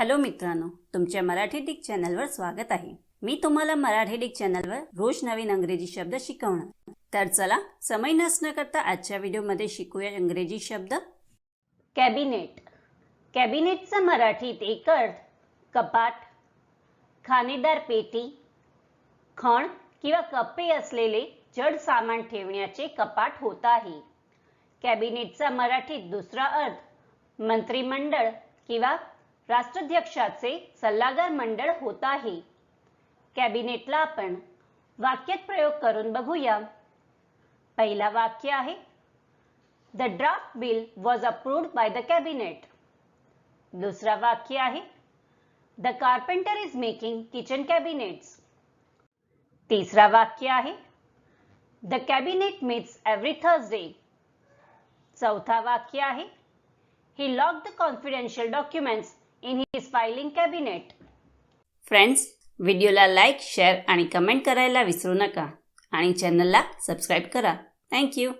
Hello मित्रांनो तुमच्या Marathi Dick चॅनलवर स्वागत आहे. मी तुम्हाला मराठी डिक चॅनलवर रोज नवीन अंग्रेजी शब्द शिकवणार. तर चला समय नसणं करता आजच्या व्हिडिओमध्ये शिकूया इंग्रजी शब्द. कॅबिनेट. कॅबिनेटचा मराठीत एक अर्थ कपाट खाणेदार पेटी खण किंवा कप्पे असलेले जड सामान ठेवण्याचे कपाट होत आहे. कॅबिनेटचा मराठीत दुसरा अर्थ मंत्रिमंडळ किंवा राष्ट्राध्यक्षाचे सल्लागार मंडळ होत आहे. कॅबिनेटला आपण वाक्यात प्रयोग करून बघूया. पहिला वाक्य आहे the draft bill was approved by the cabinet दुसरा वाक्य आहे the carpenter is making kitchen cabinets तिसरा वाक्य आहे the cabinet meets every Thursday चौथा वाक्य आहे he lock the confidential documents in his filing cabinet. Friends व्हिडिओला लाईक शेअर आणि कमेंट करायला विसरू नका. आणि चॅनलला सबस्क्राईब करा. थँक्यू